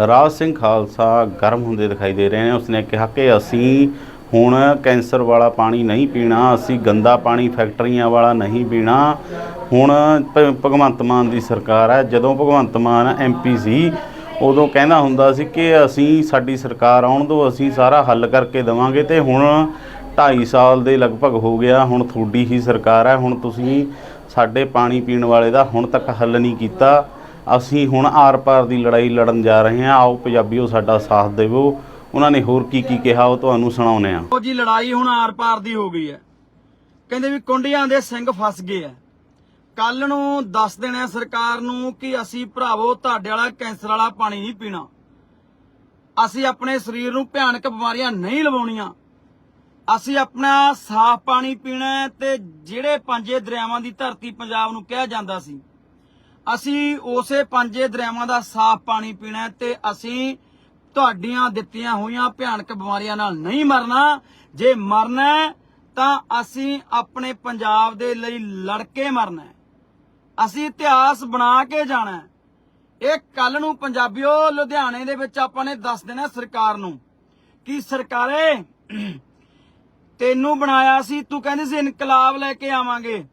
ਰਾਜ ਸਿੰਘ ਖਾਲਸਾ ਗਰਮ ਹੁੰਦੇ ਦਿਖਾਈ ਦੇ ਰਹੇ ਨੇ। ਉਸਨੇ ਕਿਹਾ ਕਿ ਅਸੀਂ ਹੁਣ ਕੈਂਸਰ ਵਾਲਾ ਪਾਣੀ ਨਹੀਂ ਪੀਣਾ, ਅਸੀਂ ਗੰਦਾ ਪਾਣੀ ਫੈਕਟਰੀਆਂ ਵਾਲਾ ਨਹੀਂ ਪੀਣਾ। ਹੁਣ ਭ- ਭਗਵੰਤ ਮਾਨ ਦੀ ਸਰਕਾਰ ਹੈ। ਜਦੋਂ ਭਗਵੰਤ ਮਾਨ ਐਮਪੀ ਸੀ, ਉਦੋਂ ਕਹਿੰਦਾ ਹੁੰਦਾ ਸੀ ਕਿ ਅਸੀਂ, ਸਾਡੀ ਸਰਕਾਰ ਆਉਣ ਤੋਂ ਅਸੀਂ ਸਾਰਾ ਹੱਲ ਕਰਕੇ ਦੇਵਾਂਗੇ ਤੇ ਹੁਣ 2.5 ਸਾਲ ਦੇ ਲਗਭਗ ਹੋ ਗਿਆ, ਹੁਣ ਤੁਹਾਡੀ ਹੀ ਸਰਕਾਰ ਹੈ। ਹੁਣ ਤੁਸੀਂ ਸਾਡੇ ਪਾਣੀ ਪੀਣ ਵਾਲੇ ਦਾ ਹੁਣ ਤੱਕ ਹੱਲ ਨਹੀਂ ਕੀਤਾ। ਅਸੀਂ ਹੁਣ ਆਰ-ਪਾਰ ਦੀ ਲੜਾਈ ਲੜਨ ਜਾ ਰਹੇ ਹਾਂ। ਆਓ ਪੰਜਾਬੀਓ, ਸਾਡਾ ਸਾਥ ਦੇਵੋ। ਉਹਨਾਂ ਨੇ ਹੋਰ ਕੀ ਕੀ ਕਿਹਾ, ਉਹ ਤੁਹਾਨੂੰ ਸੁਣਾਉਂਦੇ ਹਾਂ। ਉਹ ਜੀ, ਲੜਾਈ ਹੁਣ ਆਰ-ਪਾਰ ਦੀ ਹੋ ਗਈ ਹੈ। ਕਹਿੰਦੇ ਵੀ ਕੁੰਡੀਆਂ ਦੇ ਸਿੰਘ ਫਸ ਗਏ ਆ ਕੱਲ ਨੂੰ ਦੱਸ ਦੇਣਾ ਸਰਕਾਰ ਨੂੰ ਕਿ ਅਸੀਂ ਭਰਾਵੋ, ਤੁਹਾਡੇ ਵਾਲਾ ਕੈਂਸਰ ਵਾਲਾ ਪਾਣੀ ਨਹੀਂ ਪੀਣਾ। ਅਸੀਂ ਆਪਣੇ ਸਰੀਰ ਨੂੰ ਭਿਆਨਕ ਬਿਮਾਰੀਆਂ ਨਹੀਂ ਲਵਾਉਣੀਆਂ। ਅਸੀਂ ਆਪਣਾ ਸਾਫ਼ ਪਾਣੀ ਪੀਣਾ ਤੇ ਜਿਹੜੇ ਪੰਜੇ ਦਰਿਆਵਾਂ ਦੀ ਧਰਤੀ ਪੰਜਾਬ ਨੂੰ ਕਿਹਾ ਜਾਂਦਾ ਸੀ ਅਸੀਂ ਉਸੇ ਪੰਜੇ ਦਰਿਆਵਾਂ ਦਾ ਸਾਫ਼ ਪਾਣੀ ਪੀਣਾ ਤੇ ਅਸੀਂ ਤੁਹਾਡੀਆਂ ਦਿੱਤੀਆਂ ਹੋਈਆਂ ਭਿਆਨਕ ਬਿਮਾਰੀਆਂ ਨਾਲ ਨਹੀਂ ਮਰਨਾ। ਜੇ ਮਰਨਾ ਤਾਂ ਅਸੀਂ ਆਪਣੇ ਪੰਜਾਬ ਦੇ ਲਈ ਲੜ ਕੇ ਮਰਨਾ ਅਸੀਂ ਇਤਿਹਾਸ ਬਣਾ ਕੇ ਜਾਣਾ ਇਹ ਕੱਲ ਨੂੰ ਪੰਜਾਬੀਓ, ਲੁਧਿਆਣੇ ਦੇ ਵਿੱਚ ਆਪਾਂ ਨੇ ਦੱਸ ਦੇਣਾ ਸਰਕਾਰ ਨੂੰ ਕਿ ਸਰਕਾਰੇ ਤੈਨੂੰ ਬਣਾਇਆ ਸੀ, ਤੂੰ ਕਹਿੰਦੀ ਸੀ ਇਨਕਲਾਬ ਲੈ ਕੇ ਆਵਾਂਗੇ।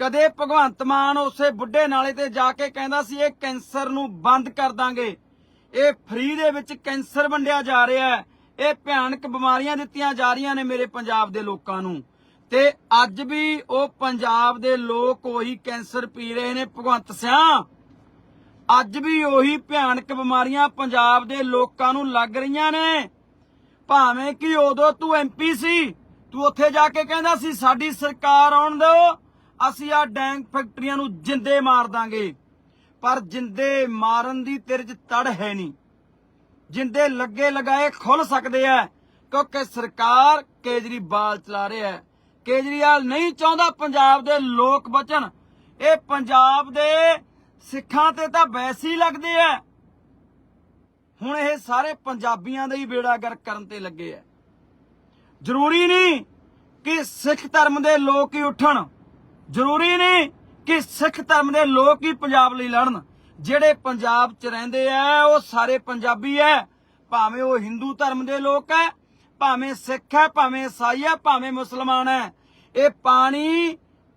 ਕਦੇ ਭਗਵੰਤ ਮਾਨ ਉਸੇ ਬੁੱਢੇ ਨਾਲੇ ਤੇ ਜਾ ਕੇ ਕਹਿੰਦਾ ਸੀ, ਇਹ ਕੈਂਸਰ ਨੂੰ ਬੰਦ ਕਰ ਦਾਂਗੇ। ਇਹ ਫ੍ਰੀ ਦੇ ਵਿੱਚ ਕੈਂਸਰ ਵੰਡਿਆ ਜਾ ਰਿਹਾ ਹੈ। ਇਹ ਭਿਆਨਕ ਬਿਮਾਰੀਆਂ ਦਿੱਤੀਆਂ ਜਾ ਰਹੀਆਂ ਨੇ ਮੇਰੇ ਪੰਜਾਬ ਦੇ ਲੋਕਾਂ ਨੂੰ। ਤੇ ਅੱਜ ਵੀ ਉਹ ਪੰਜਾਬ ਦੇ ਲੋਕ ਉਹੀ ਕੈਂਸਰ ਪੀ ਰਹੇ ਨੇ, ਭਗਵੰਤ ਸਿਆ। ਅੱਜ ਵੀ ਉਹੀ ਭਿਆਨਕ ਬਿਮਾਰੀਆਂ ਪੰਜਾਬ ਦੇ ਲੋਕਾਂ ਨੂੰ ਲੱਗ ਰਹੀਆਂ ਨੇ। ਭਾਵੇਂ ਕਿ ਉਦੋਂ ਤੂੰ ਐਮਪੀ ਸੀ, ਤੂੰ ਉੱਥੇ ਜਾ ਕੇ ਕਹਿੰਦਾ ਸੀ, ਸਾਡੀ ਸਰਕਾਰ ਆਉਣ ਦਿਓ। ਅਸੀਂ ਆ ਡੈਂਗ ਫੈਕਟਰੀਆਂ ਨੂੰ ਜਿੰਦੇ ਮਾਰ ਦਾਂਗੇ। ਪਰ ਜਿੰਦੇ ਮਾਰਨ ਦੀ ਤੇਰੇ 'ਚ ਤੜ ਹੈ ਨਹੀਂ। ਜਿੰਦੇ ਲੱਗੇ ਲਗਾਏ ਖੁੱਲ ਸਕਦੇ ਆ, ਕਿਉਂਕਿ ਸਰਕਾਰ ਕੇਜਰੀਵਾਲ ਚਲਾ ਰਿਹਾ ਹੈ। ਕੇਜਰੀਵਾਲ ਨਹੀਂ ਚਾਹੁੰਦਾ ਪੰਜਾਬ ਦੇ ਲੋਕ ਬਚਣ। ਇਹ ਪੰਜਾਬ ਦੇ ਸਿੱਖਾਂ ਤੇ ਤਾਂ ਵੈਸੇ ਲੱਗਦੇ ਆ। ਹੁਣ ਇਹ ਸਾਰੇ ਪੰਜਾਬੀਆਂ ਦਾ ਹੀ ਬੇੜਾ ਗਰਕ ਕਰਨ ਤੇ ਲੱਗੇ ਆ। ਜ਼ਰੂਰੀ ਨਹੀਂ ਕਿ ਸਿੱਖ ਧਰਮ ਦੇ ਲੋਕ ਹੀ ਉੱਠਣ। ਜ਼ਰੂਰੀ ਨਹੀਂ ਕਿ ਸਿੱਖ ਧਰਮ ਦੇ ਲੋਕ ਹੀ ਪੰਜਾਬ ਲਈ ਲੜਨ। ਜਿਹੜੇ ਪੰਜਾਬ 'ਚ ਰਹਿੰਦੇ ਆ, ਉਹ ਸਾਰੇ ਪੰਜਾਬੀ ਐ ਭਾਵੇਂ ਉਹ ਹਿੰਦੂ ਧਰਮ ਦੇ ਲੋਕ ਐ ਭਾਵੇਂ ਸਿੱਖ ਐ ਭਾਵੇਂ ਈਸਾਈ ਐ ਭਾਵੇਂ ਮੁਸਲਮਾਨ ਐ ਇਹ ਪਾਣੀ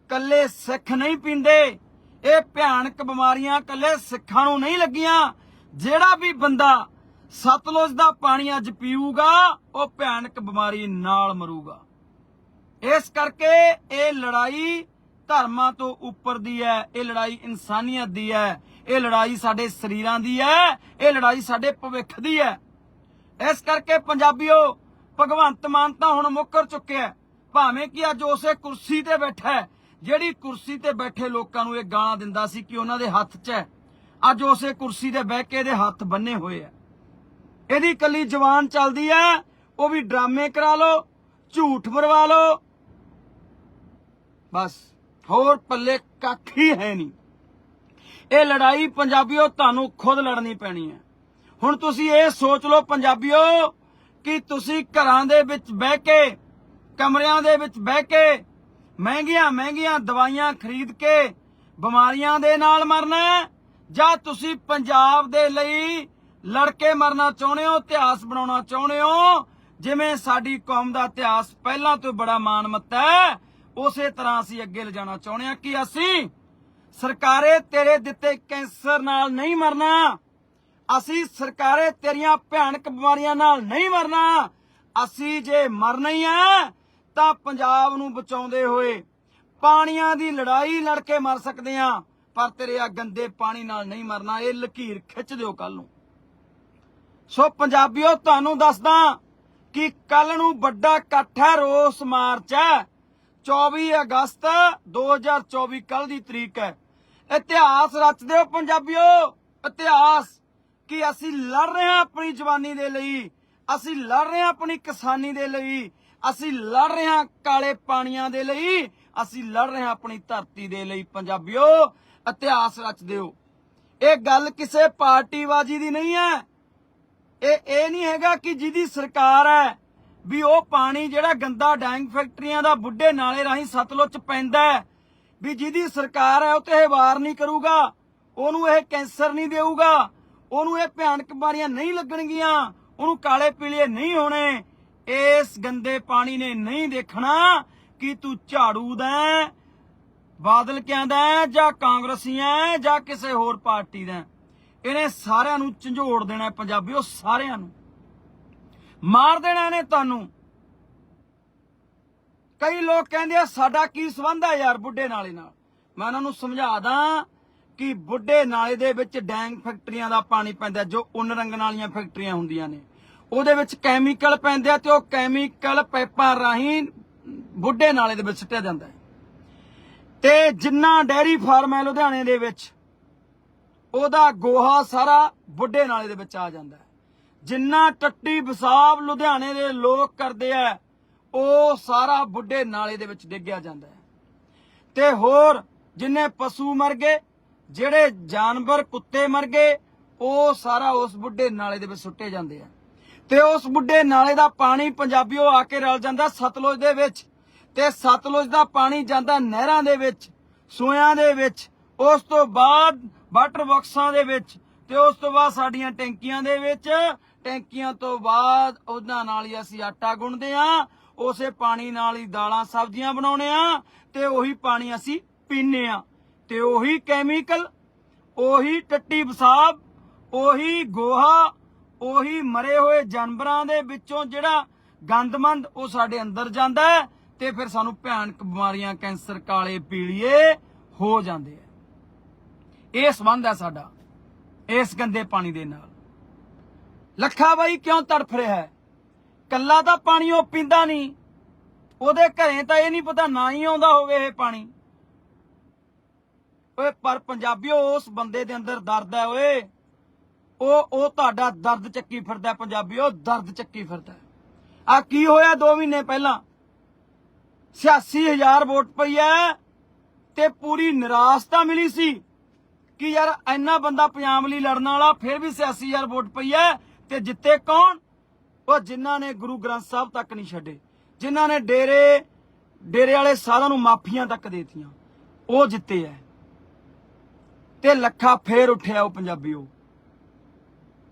ਕੱਲੇ ਸਿੱਖ ਨਹੀਂ ਪੀਂਦੇ। ਇਹ ਭਿਆਨਕ ਬਿਮਾਰੀਆਂ ਕੱਲੇ ਸਿੱਖਾਂ ਨੂੰ ਨਹੀਂ ਲੱਗੀਆਂ। ਜਿਹੜਾ ਵੀ ਬੰਦਾ ਸਤਲੁਜ ਦਾ ਪਾਣੀ ਅੱਜ ਪੀਊਗਾ, ਉਹ ਭਿਆਨਕ ਬਿਮਾਰੀ ਨਾਲ ਮਰੂਗਾ। ਇਸ ਕਰਕੇ ਇਹ ਲੜਾਈ ਧਰਮਾਂ ਤੋਂ ਉੱਪਰ ਦੀ ਹੈ, ਇਹ ਲੜਾਈ ਇਨਸਾਨੀਅਤ ਦੀ ਹੈ। ਇਹ ਲੜਾਈ ਸਾਡੇ ਸਰੀਰਾਂ ਦੀ ਹੈ, ਇਹ ਲੜਾਈ ਸਾਡੇ ਭਵਿੱਖ ਦੀ ਹੈ। ਇਸ ਕਰਕੇ ਪੰਜਾਬੀਓ, ਭਗਵੰਤ ਮਾਨ ਤਾਂ ਹੁਣ ਮੁੱਕਰ ਚੁੱਕਿਆ ਭਾਵੇਂ ਕਿ ਅੱਜ ਉਸੇ ਕੁਰਸੀ ਤੇ ਬੈਠਾ ਹੈ, ਜਿਹੜੀ ਕੁਰਸੀ ਤੇ ਬੈਠੇ ਲੋਕਾਂ ਨੂੰ ਇਹ ਗਾਲਾਂ ਦਿੰਦਾ ਸੀ ਕਿ ਉਹਨਾਂ ਦੇ ਹੱਥ 'ਚ ਹੈ। ਅੱਜ ਉਸੇ ਕੁਰਸੀ ਤੇ ਬਹਿ ਕੇ ਇਹਦੇ ਹੱਥ ਬੰਨੇ ਹੋਏ ਆ ਇਹਦੀ ਕੱਲੀ ਜ਼ੁਬਾਨ ਚੱਲਦੀ ਹੈ, ਉਹ ਵੀ ਡਰਾਮੇ ਕਰਾ ਲਓ, ਝੂਠ ਮਰਵਾ ਲਓ। ਬਸ। ਹੋਰ ਪੱਲੇ ਕੱਖ ਹੀ ਹੈ ਨਹੀਂ। ਇਹ ਲੜਾਈ ਪੰਜਾਬੀਓ, ਤੁਹਾਨੂੰ ਖੁਦ ਲੜਨੀ ਪੈਣੀ ਹੈ। ਹੁਣ ਤੁਸੀਂ ਇਹ ਸੋਚ ਲਓ ਪੰਜਾਬੀਓ, ਕਿ ਤੁਸੀਂ ਘਰਾਂ ਦੇ ਵਿੱਚ ਬਹਿ ਕੇ, ਕਮਰਿਆਂ ਦੇ ਵਿੱਚ ਬਹਿ ਕੇ, ਮਹਿੰਗੀਆਂ ਮਹਿੰਗੀਆਂ ਦਵਾਈਆਂ ਖਰੀਦ ਕੇ, ਬਿਮਾਰੀਆਂ ਦੇ ਨਾਲ ਮਰਨਾ ਜਾਂ ਤੁਸੀਂ ਪੰਜਾਬ ਦੇ ਲਈ ਲੜ ਕੇ ਮਰਨਾ ਚਾਹੁੰਦੇ ਹੋ, ਇਤਿਹਾਸ ਬਣਾਉਣਾ ਚਾਹੁੰਦੇ ਹੋ, ਜਿਵੇਂ ਸਾਡੀ ਕੌਮ ਦਾ ਇਤਿਹਾਸ ਪਹਿਲਾਂ ਤੋਂ ਬੜਾ ਮਾਨਮੱਤ ਹੈ ਉਸੇ ਤਰ੍ਹਾਂ ਅਸੀਂ ਅੱਗੇ ਲਿਜਾਣਾ ਚਾਹੁੰਦੇ ਹਾਂ ਕਿ ਅਸੀਂ ਸਰਕਾਰੇ ਤੇਰੇ ਦਿੱਤੇ ਕੈਂਸਰ ਨਾਲ ਨਹੀਂ ਮਰਨਾ। ਅਸੀਂ ਸਰਕਾਰੇ ਤੇਰੀਆਂ ਭਿਆਨਕ ਬਿਮਾਰੀਆਂ ਨਾਲ ਨਹੀਂ ਮਰਨਾ। ਅਸੀਂ ਜੇ ਮਰਨਾ ਹੀ ਆ, ਤਾਂ ਪੰਜਾਬ ਨੂੰ ਬਚਾਉਂਦੇ ਹੋਏ ਪਾਣੀਆਂ ਦੀ ਲੜਾਈ ਲੜ ਕੇ ਮਰ ਸਕਦੇ ਆ ਪਰ ਤੇਰੇ ਆ ਗੰਦੇ ਪਾਣੀ ਨਾਲ ਨਹੀਂ ਮਰਨਾ, ਇਹ ਲਕੀਰ ਖਿੱਚ ਦਿਓ ਕੱਲ ਨੂੰ। ਸੋ ਪੰਜਾਬੀਓ, ਤੁਹਾਨੂੰ ਦੱਸਦਾ ਕਿ ਕੱਲ ਨੂੰ ਵੱਡਾ ਇਕੱਠ ਹੈ ਰੋਸ ਮਾਰਚ ਹੈ। 24 ਅਗਸਤ 2024 ਕੱਲ ਦੀ ਤਰੀਕ ਹੈ। ਇਤਿਹਾਸ ਰਚ ਦਿਓ ਪੰਜਾਬੀਓ। ਇਤਿਹਾਸ ਕਿ ਅਸੀਂ ਲੜ ਰਹੇ ਹਾਂ ਆਪਣੀ ਜਵਾਨੀ ਦੇ ਲਈ, ਅਸੀਂ ਲੜ ਰਹੇ ਹਾਂ ਆਪਣੀ ਕਿਸਾਨੀ ਦੇ ਲਈ, ਅਸੀਂ ਲੜ ਰਹੇ ਹਾਂ ਕਾਲੇ ਪਾਣੀਆਂ ਦੇ ਲਈ, ਅਸੀਂ ਲੜ ਰਹੇ ਹਾਂ ਆਪਣੀ ਧਰਤੀ ਦੇ ਲਈ ਪੰਜਾਬੀਓ। ਇਤਿਹਾਸ ਰਚ ਦਿਓ ਇਹ ਗੱਲ ਕਿਸੇ ਪਾਰਟੀਬਾਜ਼ੀ ਦੀ ਨਹੀਂ ਹੈ। ਇਹ ਇਹ ਨਹੀਂ ਹੈਗਾ ਕਿ ਜਿਹਦੀ ਸਰਕਾਰ ਹੈ ਵੀ ਉਹ ਪਾਣੀ ਜਿਹੜਾ ਗੰਦਾ ਡੈਂਗ ਫੈਕਟਰੀਆਂ ਦਾ ਬੁੱਢੇ ਨਾਲੇ ਰਾਹੀਂ ਸਤਲੁਜ ਪੈਂਦਾ ਵੀ ਜਿਹਦੀ ਸਰਕਾਰ ਹੈ, ਉਹ ਤੇ ਇਹ ਵਾਰ ਨਹੀਂ ਕਰੂਗਾ। ਉਹਨੂੰ ਇਹ ਕੈਂਸਰ ਨਹੀਂ ਦੇਊਗਾ। ਉਹਨੂੰ ਇਹ ਭਿਆਨਕ ਬਿਮਾਰੀਆਂ ਨਹੀਂ ਲੱਗਣਗੀਆਂ। ਉਹਨੂੰ ਕਾਲੇ ਪੀਲੇ ਨਹੀਂ ਹੋਣੇ। ਇਸ ਗੰਦੇ ਪਾਣੀ ਨੇ ਨਹੀਂ ਦੇਖਣਾ ਕਿ ਤੂੰ ਝਾੜੂ ਦਾ ਬਾਦਲ ਕਹਿੰਦਾ ਹੈ, ਜਾਂ ਕਾਂਗਰਸੀਆਂ ਜਾਂ ਕਿਸੇ ਹੋਰ ਪਾਰਟੀ ਦਾ ਇਹਨੇ ਸਾਰਿਆਂ ਨੂੰ ਝੰਜੋੜ ਦੇਣਾ ਹੈ ਪੰਜਾਬੀਓ, ਸਾਰਿਆਂ ਨੂੰ। ਮਾਰ ਦੇਣਾ ਇਹਨੇ ਤੁਹਾਨੂੰ। ਕਈ ਲੋਕ ਕਹਿੰਦੇ ਆ, ਸਾਡਾ ਕੀ ਸਬੰਧ ਹੈ ਯਾਰ ਬੁੱਢੇ ਨਾਲੇ ਨਾਲ? ਮੈਂ ਉਹਨਾਂ ਨੂੰ ਸਮਝਾ ਦਾਂ ਕਿ ਬੁੱਢੇ ਨਾਲੇ ਦੇ ਵਿੱਚ ਡੈਂਗ ਫੈਕਟਰੀਆਂ ਦਾ ਪਾਣੀ ਪੈਂਦਾ, ਜੋ ਉਨ ਰੰਗਣ ਵਾਲੀਆਂ ਫੈਕਟਰੀਆਂ ਹੁੰਦੀਆਂ ਨੇ। ਉਹਦੇ ਵਿੱਚ ਕੈਮੀਕਲ ਪੈਂਦੇ ਆ ਤੇ ਉਹ ਕੈਮੀਕਲ ਪਾਈਪਾਂ ਰਾਹੀਂ ਬੁੱਢੇ ਨਾਲੇ ਦੇ ਵਿੱਚ ਸੁੱਟਿਆ ਜਾਂਦਾ ਹੈ। ਤੇ ਜਿੰਨਾ ਡੈਰੀ ਫਾਰਮ ਹੈ ਲੁਧਿਆਣੇ ਦੇ ਵਿੱਚ, ਉਹਦਾ ਗੋਹਾ ਸਾਰਾ ਬੁੱਢੇ ਨਾਲੇ ਦੇ ਵਿੱਚ ਆ ਜਾਂਦਾ ਹੈ। ਜਿੰਨਾ ਟੱਟੀ ਪਿਸ਼ਾਬ ਲੁਧਿਆਣੇ ਦੇ ਲੋਕ ਕਰਦੇ ਆ, ਉਹ ਸਾਰਾ ਬੁੱਢੇ ਨਾਲੇ ਦੇ ਵਿੱਚ ਡਿੱਗਿਆ ਜਾਂਦਾ ਹੈ। ਤੇ ਹੋਰ ਜਿੰਨੇ ਪਸ਼ੂ ਮਰ ਗਏ, ਜਿਹੜੇ ਜਾਨਵਰ, ਕੁੱਤੇ ਮਰ ਗਏ, ਉਹ ਸਾਰਾ ਉਸ ਬੁੱਢੇ ਨਾਲੇ ਦੇ ਵਿੱਚ ਸੁੱਟੇ ਜਾਂਦੇ ਆ। ਤੇ ਉਸ ਬੁੱਢੇ ਨਾਲੇ ਦਾ ਪਾਣੀ ਪੰਜਾਬੀਓ ਆ ਕੇ ਰਲ ਜਾਂਦਾ ਸਤਲੁਜ ਦੇ ਵਿੱਚ। ਤੇ ਸਤਲੁਜ ਦਾ ਪਾਣੀ ਜਾਂਦਾ ਨਹਿਰਾਂ ਦੇ ਵਿੱਚ ਸੂਇਆਂ ਦੇ ਵਿੱਚ। ਉਸ ਤੋਂ ਬਾਅਦ ਵਾਟਰ ਬਾਕਸਾਂ ਦੇ ਵਿੱਚ ਤੇ ਉਸ ਤੋਂ ਬਾਅਦ ਸਾਡੀਆਂ ਟੈਂਕੀਆਂ ਦੇ ਵਿੱਚ ਟੈਂਕੀਆਂ ਤੋਂ ਬਾਅਦ ਉਹਨਾਂ ਨਾਲ ਹੀ ਅਸੀਂ ਆਟਾ ਗੁੰਨਦੇ ਆ ਉਸੇ ਪਾਣੀ ਨਾਲ ਹੀ ਦਾਲਾਂ ਸਬਜ਼ੀਆਂ ਬਣਾਉਣੇ ਆ ਤੇ ਉਹੀ ਪਾਣੀ ਅਸੀਂ ਪੀਨੇ ਆ ਤੇ ਉਹੀ ਕੈਮੀਕਲ ਉਹੀ ਟੱਟੀ ਪਿਸ਼ਾਬ ਉਹੀ ਗੋਹਾ, ਉਹੀ ਮਰੇ ਹੋਏ ਜਾਨਵਰਾਂ ਦੇ ਵਿੱਚੋਂ ਜਿਹੜਾ ਗੰਦਮੰਦ ਉਹ ਸਾਡੇ ਅੰਦਰ ਜਾਂਦਾ ਤੇ ਫਿਰ ਸਾਨੂੰ ਭਿਆਨਕ ਬਿਮਾਰੀਆਂ, ਕੈਂਸਰ, ਕਾਲੇ, ਪੀਲੀਏ ਹੋ ਜਾਂਦੇ ਆ ਇਹ ਸੰਬੰਧ ਹੈ ਸਾਡਾ, ਇਸ ਗੰਦੇ ਪਾਣੀ ਦੇ ਨਾਲ। ਲੱਖਾ ਬਾਈ ਕਿਉਂ ਤੜਫ ਰਿਹਾ ਹੈ? ਕੱਲਾ ਤਾਂ ਪਾਣੀ ਉਹ ਪੀਂਦਾ ਨਹੀਂ। ਉਹਦੇ ਘਰੇ ਤਾਂ ਇਹ ਨਹੀਂ ਪਤਾ ਨਾ ਹੀ ਆਉਂਦਾ ਹੋਵੇ ਇਹ ਪਾਣੀ। ਓਏ, ਪਰ ਪੰਜਾਬੀਓ, ਉਸ ਬੰਦੇ ਦੇ ਅੰਦਰ ਦਰਦ ਹੈ ਓਏ। ਉਹ ਉਹ ਤੁਹਾਡਾ ਦਰਦ ਚੱਕੀ ਫਿਰਦਾ ਹੈ ਪੰਜਾਬੀਓ, ਦਰਦ ਚੱਕੀ ਫਿਰਦਾ ਆ ਕੀ ਹੋਇਆ 2 ਮਹੀਨੇ ਪਹਿਲਾਂ? 86000 ਵੋਟ ਪਈ ਐ ਤੇ ਪੂਰੀ ਨਿਰਾਸ਼ਤਾ ਮਿਲੀ ਸੀ ਕਿ ਯਾਰ ਇੰਨਾ ਬੰਦਾ ਪੰਜਾਬ ਲਈ ਲੜਨ ਵਾਲਾ, ਫਿਰ ਵੀ 86000 ਵੋਟ ਪਈ ਐ ਤੇ ਜਿੱਤੇ ਕੌਣ? ਉਹ ਜਿਨ੍ਹਾਂ ਨੇ ਗੁਰੂ ਗ੍ਰੰਥ ਸਾਹਿਬ ਤੱਕ ਨਹੀਂ ਛੱਡੇ, ਜਿਨ੍ਹਾਂ ਨੇ ਡੇਰੇ ਡੇਰੇ ਵਾਲੇ ਸਾਰਿਆਂ ਨੂੰ ਮਾਫੀਆਂ ਤੱਕ ਦੇਤੀਆਂ। ਉਹ ਜਿੱਤੇ ਐ। ਤੇ ਲੱਖਾ ਫੇਰ ਉੱਠਿਆ ਉਹ ਪੰਜਾਬੀਓ।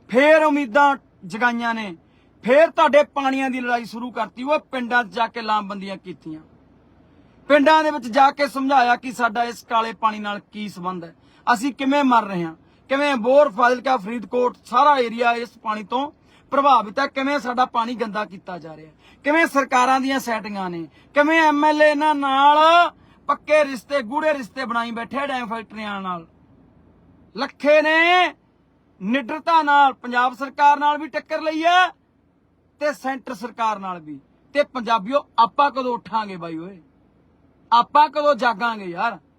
ਫੇਰ ਉਮੀਦਾਂ ਜਗਾਈਆਂ ਨੇ। ਫੇਰ ਤੁਹਾਡੇ ਪਾਣੀਆਂ ਦੀ ਲੜਾਈ ਸ਼ੁਰੂ ਕਰਤੀ। ਉਹ ਪਿੰਡਾਂ 'ਚ ਜਾ ਕੇ ਲਾਮਬੰਦੀਆਂ ਕੀਤੀਆਂ। ਪਿੰਡਾਂ ਦੇ ਵਿੱਚ ਜਾ ਕੇ ਸਮਝਾਇਆ ਕਿ ਸਾਡਾ ਇਸ ਕਾਲੇ ਪਾਣੀ ਨਾਲ ਕੀ ਸੰਬੰਧ ਹੈ ਅਸੀਂ ਕਿਵੇਂ ਮਰ ਰਹੇ ਹਾਂ ਕਿਵੇਂ ਬੋਰ ਫਾਜ਼ਿਲਕਾ ਫਰੀਦਕੋਟ ਸਾਰਾ ਏਰੀਆ ਇਸ ਪਾਣੀ ਤੋਂ ਪ੍ਰਭਾਵਿਤ ਹੈ? ਕਿਵੇਂ ਸਾਡਾ ਪਾਣੀ ਗੰਦਾ ਕੀਤਾ ਜਾ ਰਿਹਾ ਕਿਵੇਂ ਸਰਕਾਰਾਂ ਦੀਆਂ ਸੈਟਿੰਗਾਂ ਨੇ? ਕਿਵੇਂ ਐਮਐਲਏ ਇਹਨਾਂ ਨਾਲ ਪੱਕੇ ਰਿਸ਼ਤੇ, ਗੂੜੇ ਰਿਸ਼ਤੇ ਬਣਾਈ ਬੈਠੇ ਡੈਮ ਫੈਕਟਰੀਆਂ ਨਾਲ? ਲੱਖੇ ਨੇ ਨਿਡਰਤਾ ਨਾਲ ਪੰਜਾਬ ਸਰਕਾਰ ਨਾਲ ਵੀ ਟੱਕਰ ਲਈ ਹੈ ਤੇ ਸੈਂਟਰ ਸਰਕਾਰ ਨਾਲ ਵੀ। ਤੇ ਪੰਜਾਬੀਓ, ਆਪਾਂ ਕਦੋਂ ਉਠਾਂਗੇ ਬਾਈ ਓਏ? ਆਪਾਂ ਕਦੋਂ ਜਾਗਾਂਗੇ ਯਾਰ?